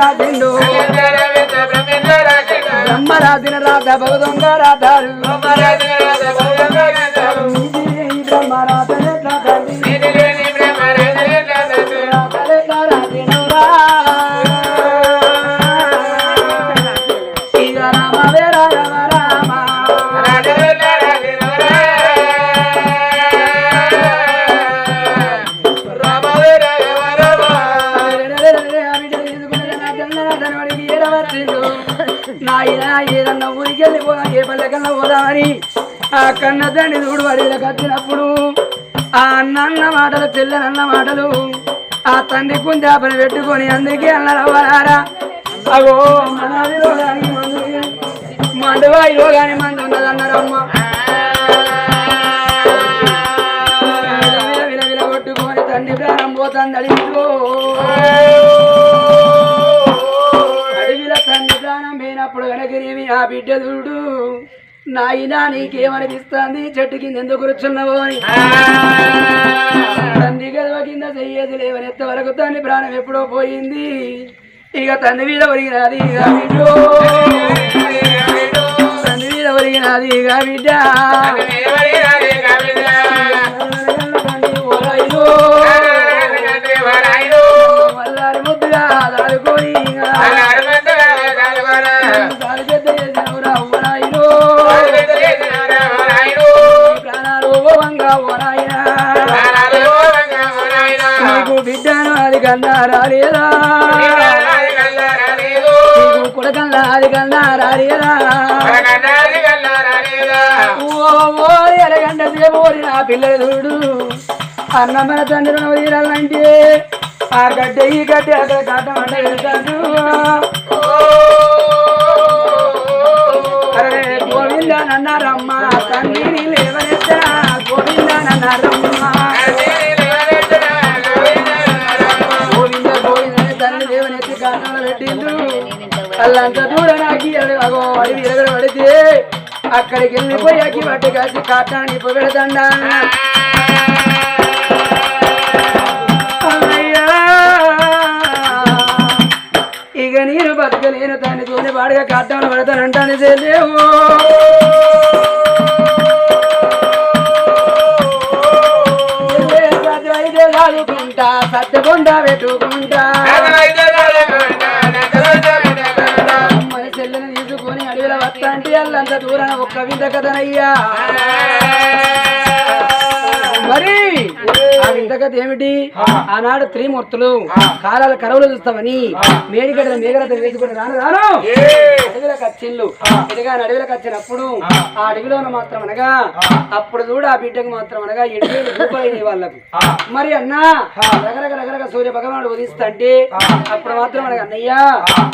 రాసిండు బ్రహ్మ రాసిన రాత భగదొంగ రాతారు వెళ్ళిపోదా పోదామని ఆ కన్న తండ్రి చూడు వాడికి వచ్చినప్పుడు ఆ అన్న మాటలు పిల్లనన్న మాటలు ఆ తండ్రి కుంజాపని పెట్టుకొని అందుకే అన్నారా అగో మనది కానీ మందు మండువాయి రోగాని మందు ఉన్నదన్నారమ్మ. విల తండ్రి ప్రాణం పోతుంది అడిగిలో అడవిల తండ్రి ప్రాణం పోయినప్పుడు వెనకనేమి ఆ బిడ్డ చూడు. నాయనా నీకేమనిపిస్తుంది? చెట్టు కింద ఎందుకు కూర్చున్నావు అని. తండ్రి గదవ కింద చెయ్యేది లేవనెత్త వరకు తండ్రి ప్రాణం ఎప్పుడో పోయింది. ఇక తండ్రి మీద ఒరిగినది ఇక బిడ్డ. తండ్రి మీద ఒరిగినది ఇక బిడ్డ. బిడ్డను అది కన్నా రాలేదా నీకు కొడకల్లా అది కన్నా రాలేదా ఓ ఓ ఎరగంట సేపోరి నా పిల్లలుడు. తండ్రి వీరాలంటే ఆ గడ్డ ఈ గడ్డ అక్కడ కాటమంట వెళ్తాడు. అరే గోవింద అల్లంత దూరం అగో అడివి ఎరగడ పడితే అక్కడికి వెళ్ళిపోయాకి వాటి కాసి కాటాన్ని పెడతండా. ఇక నేను బతకలేను దాన్ని తోనే వాడిగా కాటాను పడతానంటాను చేయలేవు అయితే లాగుకుంటా పెట్టుకుంటా అంటే అల్లంత దూరం ఒక్క వింత కథనయ్యా. మరి కథ ఏమిటి? ఆనాడు త్రిమూర్తులు కాలాల కరవులు చూస్తామని మేడిగడ్డ మేఘలత వేసుకుని రాను రాను. అడవిలోకి వచ్చిండు ఎడగా అడవిలోకి వచ్చినప్పుడు ఆ. అడవిలోన మాత్రం అనగా అప్పుడు చూడు ఆ బిడ్డకు మాత్రం అనగా ఎడివేలు రూపాయలు వాళ్ళకు. మరి అన్నా రకరక రకరక సూర్య భగవానుడు ఉదిస్తుంటే అప్పుడు మాత్రం మనకు అన్నయ్య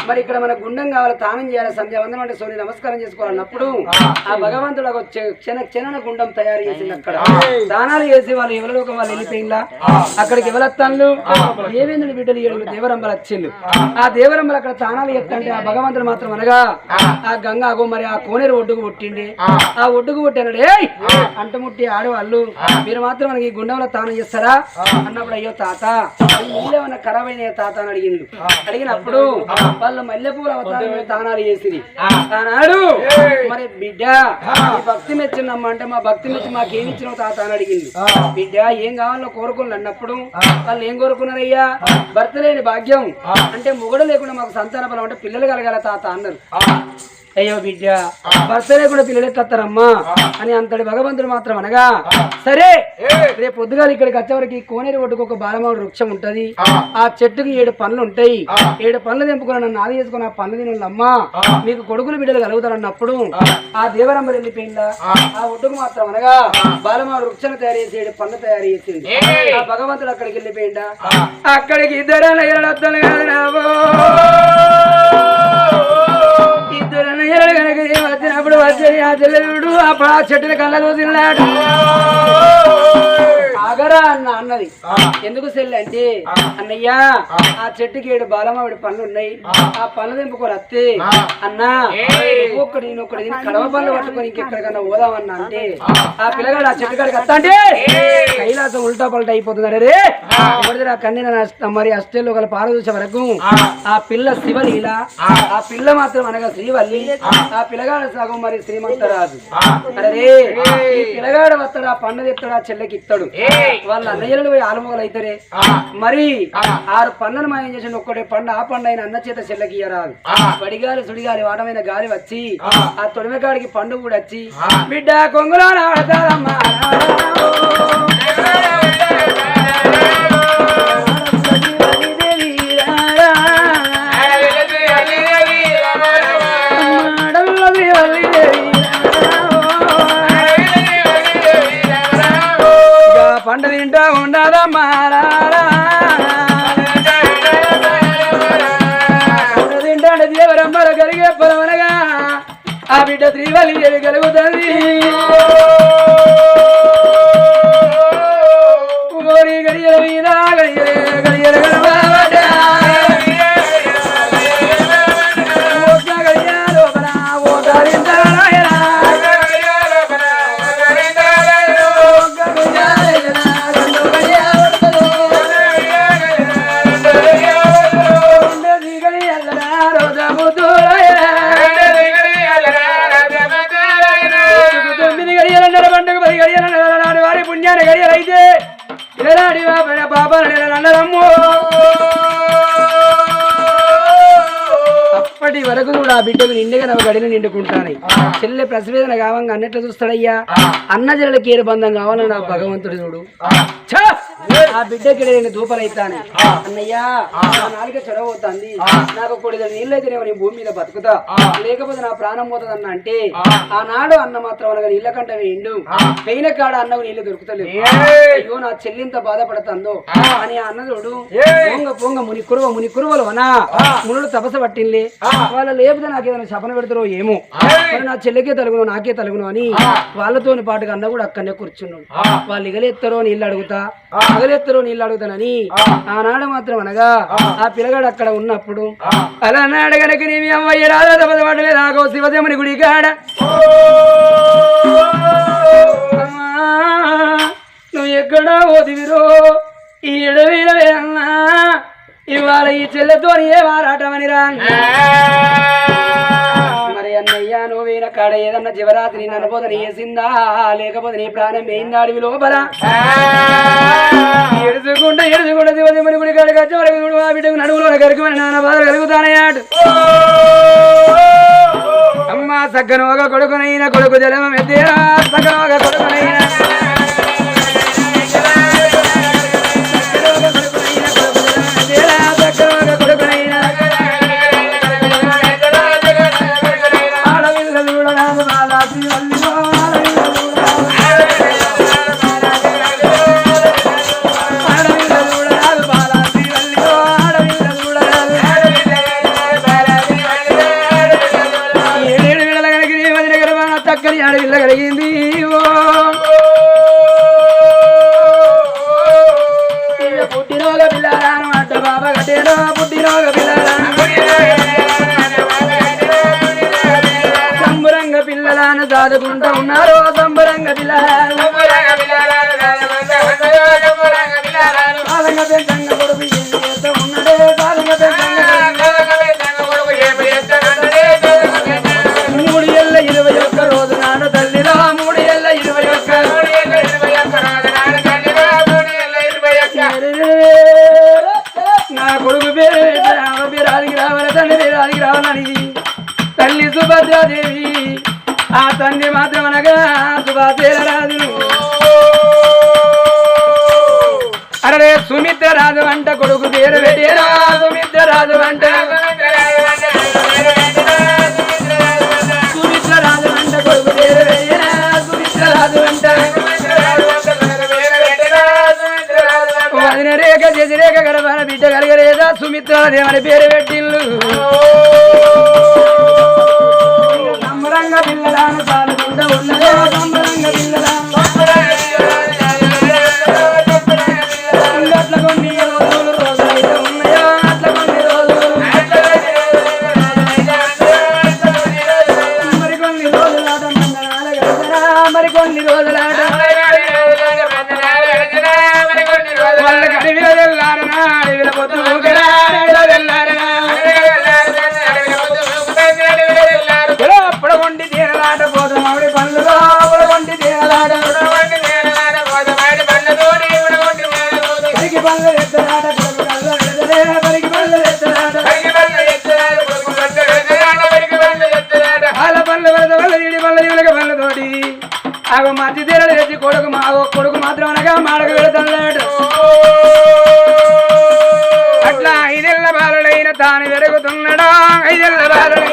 మరి ఇక్కడ మన గుండం కావాలి తానం చేయాలి సంధ్య వందనం అంటే సూర్య నమస్కారం చేసుకోవాలన్నప్పుడు ఆ. భగవంతుడు ఒక చె- క్షణ క్షణ గుండం తయారు చేసింది అక్కడ. దానాలు చేసి వాళ్ళు ఎవరిలో ఒక వాళ్ళు వెళ్ళిపోయిందా. అక్కడికి ఎవరత్తాళ్ళు దేవేంద్రుని బిడ్డలు ఏడు దేవరంబలు వచ్చిండు ఆ దేవరంబలు అక్కడ తానాలు ఎత్తంటే ఆ భగవంతుడు మాత్రం అనగా ఆ గంగా అగో మరి ఆ కోనేరు ఒడ్డుకు పుట్టిండే. ఆ ఒడ్డుకు పుట్టినాడు ఏయ్! అంటముట్టి ఆడవాళ్ళు మీరు మాత్రం మనకి గుండంలో తానం చేస్తారా? అన్నప్పుడు అయ్యో తాత ఇల్లేమన్నా ఖరాబ్ అయిన తాత? అని అడిగిండు. అడిగినప్పుడు వాళ్ళు మల్లెపూల అవతారం తానాలు చేసిరి. ఆనాడు మరి బిడ్డ భక్తి మెచ్చిందమ్మా అంటే మా భక్తి మెచ్చి మాకేమి ఇచ్చినావు తాత? అని అడిగింది బిడ్డ ఏం కావాలో కోరుకుని అన్నప్పుడు వాళ్ళు ఏం కోరుకున్నారయ్యా? భర్త లేని భాగ్యం. అంటే మొగడు లేకుండా మాకు సంతాన బలం అంటే పిల్లలు కలగాల తాత అన్నారు. అయ్యో బిడ్డ భర్త లేకుండా పిల్లలు ఎట్లత్తారమ్మా అని అంతటి భగవంతుడు మాత్రం అనగా సరే రేపు పొద్దుగాల ఇక్కడికి వచ్చేవరకు కోనేరు ఒడ్డుకు ఒక బాలమావుడు వృక్షం ఉంటది. ఆ. చెట్టుకి ఏడు పండ్లు ఉంటాయి. ఏడు పండ్లు తెంపుకొని నన్ను నాది చేసుకుని ఆ పండ్లు తినమ్మా మీకు కొడుకులు బిడ్డలు కలుగుతారన్నప్పుడు ఆ. దేవరంబ వెళ్ళిపోయిందా? ఆ. ఒడ్డుకు మాత్రం అనగా బాలమావుడు వృక్షం తయారు చేసి ఏడు పండ్లు తయారు చేసింది. ఆ భగవంతుడు అక్కడికి వెళ్ళిపోయిందా అక్కడికి ఇద్దరు ఇద్దరు అన్నయ్యలు కనుక వచ్చినప్పుడు వచ్చేది ఆ చెల్లెలుడు అప్పుడు ఆ చెట్టుని కళ్ళ చూసినాడు ఆగరా అన్న అన్నది. ఎందుకు సెల్లి అంటే అన్నయ్య ఆ. చెట్టుకి ఏడు బాలమావిడి పనులు ఉన్నాయి ఆ పనులు దింపుకొని వస్తే అన్నా ఒక్కటి నేను ఒకటి కడవ పనులు పట్టుకొని ఇంకెక్కడికన్నా పోదామన్నా అంటే ఆ. పిల్లగాడు ఆ చెట్టు కాడికి వస్తా అంటే కైలాసం ఉల్టా పల్టా అయిపోతుంది రే ఎవరిది నా కన్నీన మరి అష్టేళ్ళు ఒకళ్ళు పార చూసే వరకు ఆ. పిల్ల శివలీల ఆ. పిల్ల మాత్రం అనగా శ్రీవల్లి ఆ. పిల్లగాడు సగం మరి శ్రీమంతరాజు. అరే ఈ పిల్లగాడు వస్తాడు ఆ పండు తెస్తాడు ఆ చెల్లెకి ఇస్తాడు. వాళ్ళ అన్నయ్యలు పోయి ఆలుమొగలు అవుతారే మరి ఆరు పండ్లను మాయం చేసిన ఒక్కటే పండు ఆ పండు అయిన అన్న చేత చెల్లెకి ఇయ్యరాదు వడిగాలి సుడిగాలి వాటమైన గాలి వచ్చి ఆ తొడిమెకాడికి పండు కూడా వచ్చి బిడ్డ కొంగులో ఆడతారమ్మా పంట తింటా ఉండదమ్మా తింటాడు దేవరమ్మల కలిగే పొలవనగా ఆ బిడ్డ శ్రీవల్లి కలుగుతుంది. ఆ బిడ్డకు నిండుగా నవ్వు గడిని నిండుకుంటాను చెల్లె ప్రసవేదన కావంగా అన్నట్లు చూస్తాడయ్యా. అన్న జల్లకి ఏరు బంధం కావాలని నా భగవంతుడు చూడు! ఆ బిడ్డకి నేను దూపలైతాను. అన్నయ్యా నా నాలుక చెడవుతుంది నాకు కొడిద నీళ్ళైతేనేమో నీ భూమి మీద బతుకుతా. లేకపోతే నా ప్రాణం పోతుందన్న అంటే ఆనాడు అన్న మాత్రం అనగా నీళ్ళ కంట వేయండు పెయిన కాడ అన్నకు నీళ్ళు దొరుకుతలేవు. అయ్యో నా చెల్లింత బాధపడుతుందో. అని ఆ అన్నదుడు పొంగ పొంగ ముని కురువ ముని కురువలు అనా. మునుడు తపస పట్టింది వాళ్ళ లేకపోతే నాకు ఏదైనా శపన పెడతారో ఏమో. నా చెల్లికే తలుగును నాకే తలుగును అని వాళ్ళతోని పాటుగా అన్న కూడా అక్కడనే కూర్చున్నాడు. వాళ్ళు ఇగలెత్తరో నీళ్ళు అడుగుతా. అగలెత్తరో నీళ్ళు అడుగుతానని ఆనాడు మాత్రం అనగా ఆ. పిల్లగాడు అక్కడ ఉన్నప్పుడు అలా నాడు గనక నీ అమ్మయ్య రాధా తపద పడలే రాగో శివదేముని గుడి కాడ. నువ్వు ఎక్కడా ఓదివిరో ఈ ఎడవీడవే అన్నా ఇవాళ ఈ చెల్లెతో ఏ వారాటమని రా నువ్వు నువ్వేన కాడ ఏదన్నా జీవరాత్రి నన్నపోతే వేసిందా లేకపోతే నీ ప్రాణం వేయిందా అడవి లోపల? ఎడుచుకుంటా ఎడుచుకుంటా శివదేవుని గుడి కాడికి వచ్చే వరకు చూడు ఆ బిడ్డకు నడువులో కరుకుమని నాన్న బాధలు కలుగుతానయ్యాడు. అమ్మ సగ్గనోగ కొడుకునైనా కొడుకు జలమ మెద్దేరా సగ్గనోగ కొడుకునైన. చక్కని ఆడవిల్ల కలిగింది. పుట్టినోగ పిల్లరాను అంట బాబా కట్టేరా పుట్టినోగ పిల్లరాను సంబరంగ పిల్లలను దాదుకుంటూ ఉన్నారు. నా కొడుకు రావాలని తల్లి సుభద్రాదేవి ఆ తండ్రి మాత్రం అనగా సుభాసేల రాజును అరే సుమిత్ర రాజు అంట కొడుకు పేరు పెట్టేరా. సుమిత్ర రాజు అంట. కలిగలేదా సుమిత్ర పేరు పెట్టిల్లు. సంబరంగా పిల్లలను సాలుకుంటూ ఉన్నదే. బాగా మాత్రం అనగా వెళుతున్నాడు. అట్లా ఐదెల్ల బాలుడైన తాను వెరుగుతున్నాడా? ఐదెల్ల బాలుడైన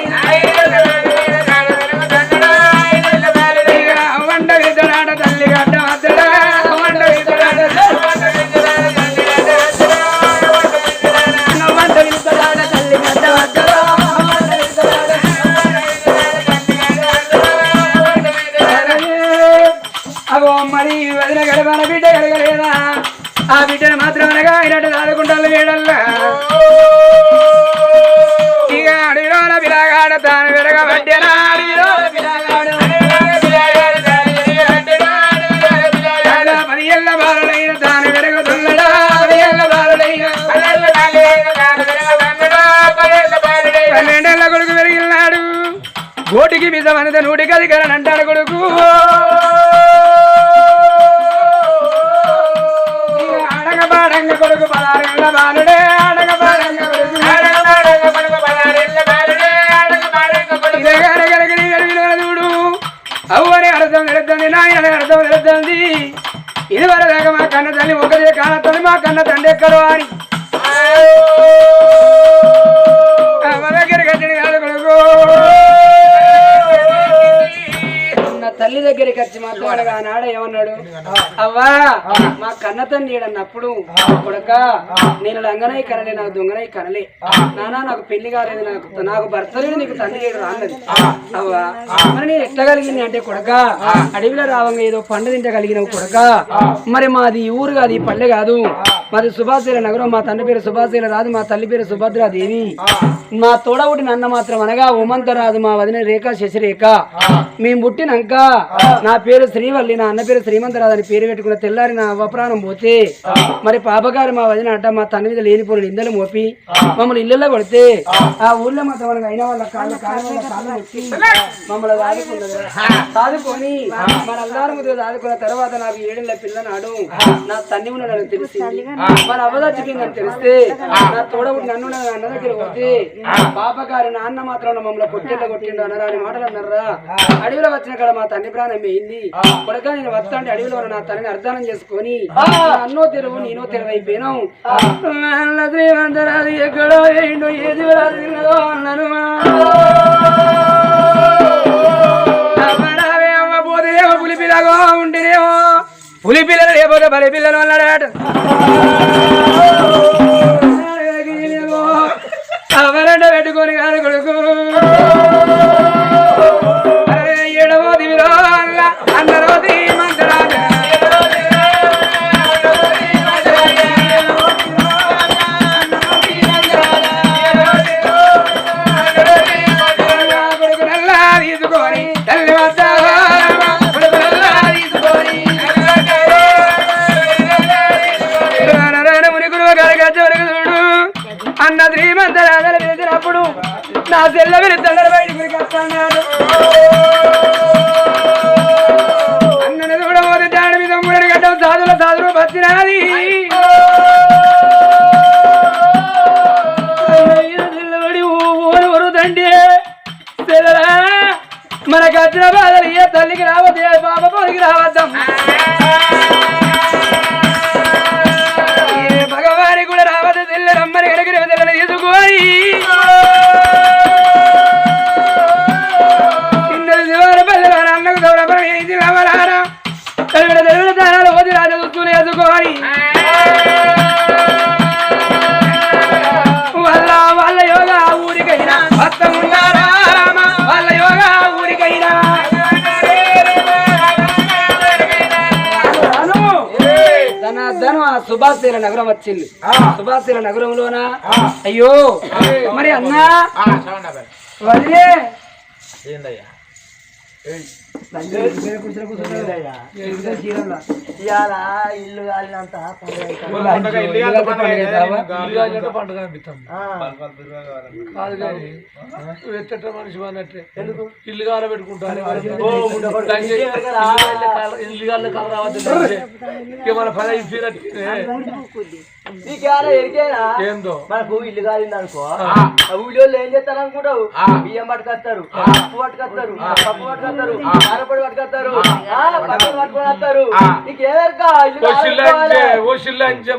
అర్థం తెలుస్తుంది నాయన అర్థం తెలుస్తుంది ఇది వరదాకా మా కన్న తల్లి ఒకదే కానతుంది మా కన్న తండ్రి ఎక్కడో అని దగ్గరికి వచ్చి మాట్లాడగా ఆనాడ ఏమన్నాడు? అవ్వా మా కన్న తండ్రి అన్నప్పుడు కొడక నేను లంగనై కనలే నాకు దొంగనై కనలే. నానా నాకు పెళ్ళి కాలేదు నాకు నాకు భర్త లేడు నీకు తండ్రి రాన్నది అవ్వా మరి నేను ఎట్లా కలిగింది అంటే కొడక అడవిలో రావంగా ఏదో పండు తింటగలిగిన కొడక. మరి మాది ఊరు కాదు ఈ పల్లె కాదు. మాది సుభాశీల నగరం మా తండ్రి పేరు సుభాశీల రాదు మా తల్లి పేరు సుభద్రాదేవి మా తోడవుడి నన్న మాత్రం అనగా ఉమంతరాజు మా వదిన రేఖ శశిరేఖ. మేము పుట్టినాక నా పేరు శ్రీవల్లి నా అన్న పేరు శ్రీమంతరాజు అని పేరు పెట్టుకున్న తెల్లారి నా అవప్రాణం పోతే మరి పాపగారు మా వదిన అంట మా తన మీద లేనిపోయిన నిందలు మోపి మమ్మల్ని ఇళ్ళల్లో కొడితే ఆ. ఊళ్ళో మాత్రం మనకు అయిన వాళ్ళ కాళ్ళు మమ్మల్ని దాదుకున్నది దాదుకొని మన అల్లారం దాదుకున్న తర్వాత నాకు ఏడేళ్ళ పిల్లనాడు. నా తన్ని ఉన్నాడని తెలిసింది. మన అవదచ్చిపోయిందని తెలిస్తే నా తోడబుడి నన్ను నా అన్న దగ్గర పోతే పాపగారి నాన్న మాత్రం మమ్మల్ని కొట్టేళ్ళ కొట్టిండు అన్నరా? అని మాటలు అన్నారా? అడవిలో వచ్చిన కాడ మా తండ్రి ప్రాణం పోయింది కొడక నేను వస్తా అంటే అడవిలో నా తల్లిని అర్థానం చేసుకొని అన్నో తెరువు నేనో తెరువు అయిపోయినాం. శ్రీమంతరాది ఎక్కడో ఏంటో ఏది రాదు పిల్లగో ఉంటేనేమో పులి పిల్లలు లేకపోతే బలి పిల్లలు అన్నాడు నా సెల్ల బయటికి చూడబోతే దాని మీద మూడు గడ్డం సాధుల సాధులు వచ్చినది మనకు వచ్చిన బాధలు ఏ తల్లికి రావద్దు ఏ బాబా పోలికి రావద్దాం సుభాషీల నగరం వచ్చింది. సుభాషీల నగరంలోన? అయ్యో. మరి అన్నా? వదిలే. ఏందయ్యా? ఇవాళ ఇల్లు కాలినంత పండగ నువ్వు ఎచ్చట మనిషి అన్నట్టే ఇల్లు కాల పెట్టుకుంటాను ఇల్లు కాళ్ళ కాల రావద్దు ఇక మన పని అయిపోయినట్టే నీకేమైనా ఎరికేనా? ఏందో? మనకు ఇల్లు కాలింది అనుకో ఆ ఊళ్ళో ఏం చేస్తారు అనుకుంటావు బియ్యం పట్టుకొస్తారు ఉప్పు పట్టుకొస్తారు పప్పు పట్టుకొస్తారు.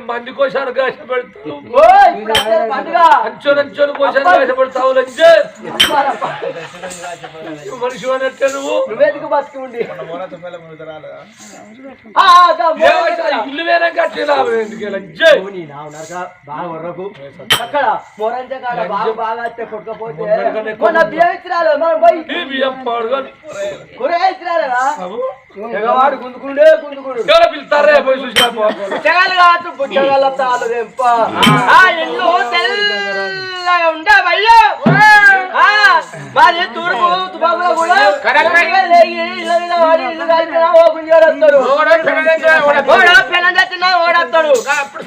మంది కోసాను కాశ పెడతావు అంచోని అంచోని కోసాను కాశ పెడతావు మనిషి అన్నట్టే నువ్వు. నువ్వెందుకు బతికి ఉండి? ఇల్లు వేరే కట్టి బాగా వర్రకు అక్కడ కాడ బాగా బాగా కొట్టుకపోతే బియ్యం ఇచ్చిరాలు మనం పోయి ఈ బియ్యం పాడుగా కూర ఇచ్చిరాలేదా ఎగవాడు గుందుకుండే గుందుకుడు ఎవరో పిలుస్తారే పోయి చూసినా చెగలు కాదు బుచ్చగల తాలు దెంప ఆ ఇల్లు తెల్లగా ఉండే భయ్యో ఆ, తూర్పు తుపాకులో కూడా ఓడొస్తాడు. అప్పుడు కదా. ఇప్పుడు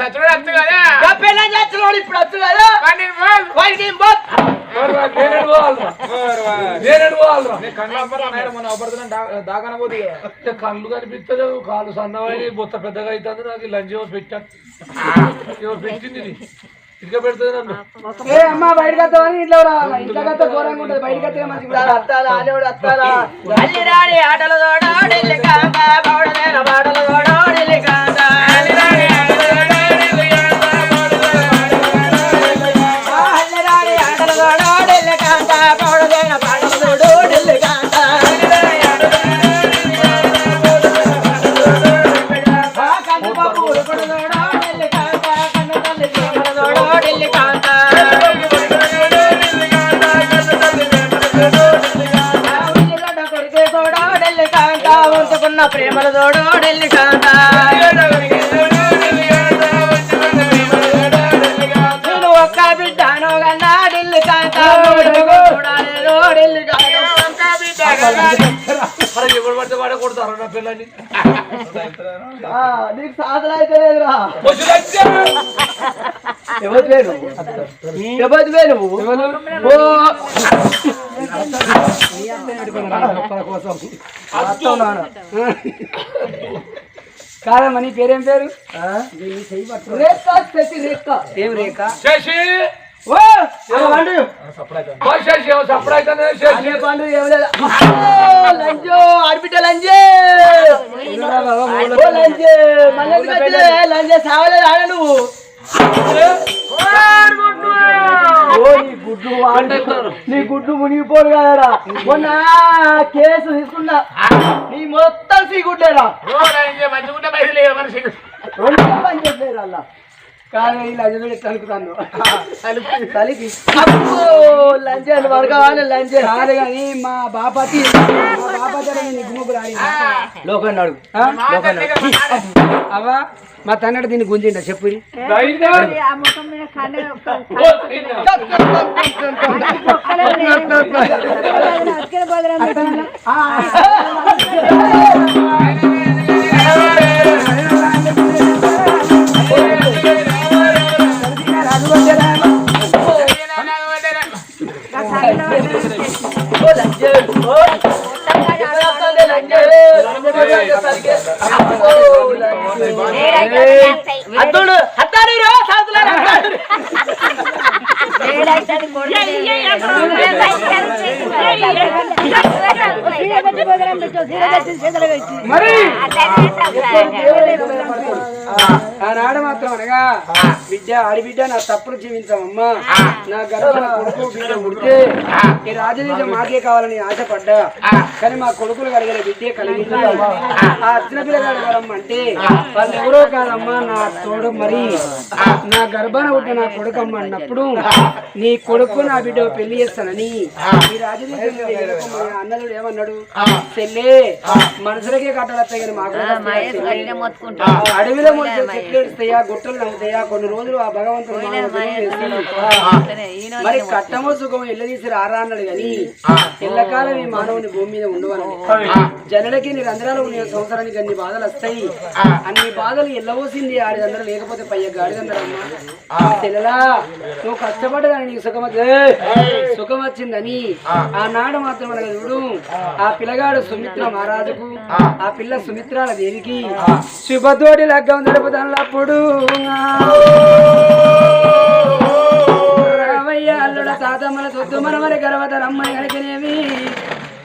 కదా. అంటే కళ్ళు కనిపిస్తలేవు కాళ్ళు సన్నమైన బొత్త పెద్దగా అవుతుంది నాకు లంచ్ ఎవరు పెట్టింది ఏ అమ్మా బయటకు వస్తావని ఇంట్లో రావాలి? ఇంట్లో వస్తే ఘోరంగా ఉంటుంది. బయటకు వస్తే మంచిగా అత్తాలా, అనేవాడు అత్తాలా. అల్లి రాని ఆటల తోడా ఢిల్లీ కాంత, పౌడలేన పాటల తోడా? ఎవరు పడితే వాడే కొడతారు నా పిల్లని. నీకు సాధన అయితే లేదురా. ఎవరు ఎవరు కాదమ్మా నీ పేరేం పేరు? రేఖ శశి రేఖ ఏం రేఖ. శశి. సావలేదు ఆడ నువ్వు. నీ గుడ్డు వాడు. నీ గుడ్డు మునిగిపోడు కదరా. మొన్న కేసు తీసుకున్నా. నీ మొత్తం మనిషి రెండు పని చేసలేరు అలా కాదు లంజే లంజే కాదు కానీ మా బాపతి మా ఆడిందా? అవ్వా మా తండ్రి దీన్ని గుంజిండ చెప్పు ఆ అత్తాడు పెట్టు చీర కట్టి చేతులు పెట్టి మరి దేవుడే ఆనాడు మాత్రం అనగా బిడ్డ ఆడిబిడ్డ నా తప్పులు జీవించామమ్మా నా గర్భన కొడుకు బిడ్డ పుడితే ఈ రాజదేశం మాకే కావాలని ఆశపడ్డా కానీ మా కొడుకులు కలిగిన బిడ్డే కలిగింది. ఆ. అర్జున పిల్లగాడు ఎవరమ్మంటే వాళ్ళు ఎవరో కాదమ్మా నా తోడు మరి. నా గర్భాన పుట్టిన నా కొడుకు అమ్మ అన్నప్పుడు నీ కొడుకు నా బిడ్డ పెళ్ళి చేస్తానని ఈ ఎగరకమ్మ అన్నదుడు ఏమన్నాడు? చెల్లే మనుషులకే కట్టాలత్తాయి కానీ మాకు అడవిలో చెట్లు గుట్టలు నవ్వుతాయా? కొన్ని రోజులు ఆ భగవంతుడు మరి కట్టమో సుఖం ఎల్లదీసి రారా అన్నాడు గాని ఎల్లకాలం ఈ మానవుని భూమి మీద ఉండవని జనులకి నీ రంధ్రాలు ఉన్న సంవత్సరానికి అన్ని బాధలు వస్తాయి. అన్ని బాధలు ఎల్లవోసింది ఆడిదందరూ లేకపోతే పయ్య గాడిదన్నాడమ్మా చెల్లెలా నువ్వు కష్టపడ్డా కానీ నీకు సుఖం సుఖం వచ్చిందని ఆనాడు మాత్రం చూడు. ఆ. పిల్లగాడు సుమిత్ర మహారాజుకు ఆ. పిల్ల సుమిత్రాల దేవికి శుభతోటి లగ్గం జరుపుతానప్పుడు రామయ్య అల్లుడ తాతమ్మల సొత్తు మనమని గర్వత రమ్మని కనుకనేవి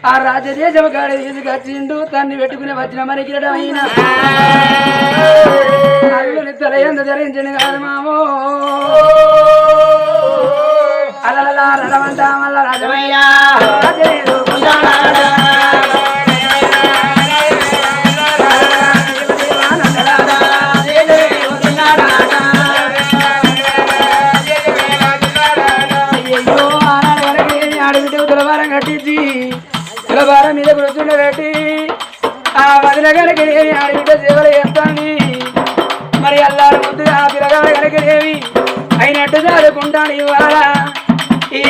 ఆ రాజదేశం కాడి తీసుకొచ్చిండు తన్ని పెట్టుకుని వచ్చిన మరి కిరటమైన అల్లుని తల ఎంత ధరించిన కాదు మామో. అలలా రడమంట మల్ల రాజమయ్య. తులవారం మీద కూర్చుండబెట్టి ఆ వదిన కనుక ఆడబిడ్డ సేవలు చేస్తాను మరి అల్లారు ముందుగా ఆ పిల్లగాడ కనుకనేవి అయినట్టు చదువుకుంటాను ఇవాళ. ఈ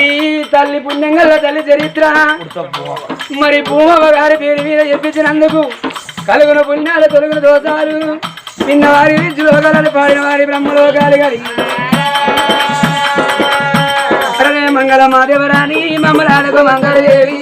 తల్లి పుణ్యంగల్ల తల్లి చరిత్ర. మరి భూమవ గారి పేరు మీద చెప్పించినందుకు కలుగున పుణ్యాలు తొలుగున దోషాలు నిన్న వారి లోకాలను పాడిన వారి బ్రహ్మలోకాలు కలిగి మంగళ మాదేవరాణి మమ్మలాలకు మంగళదేవి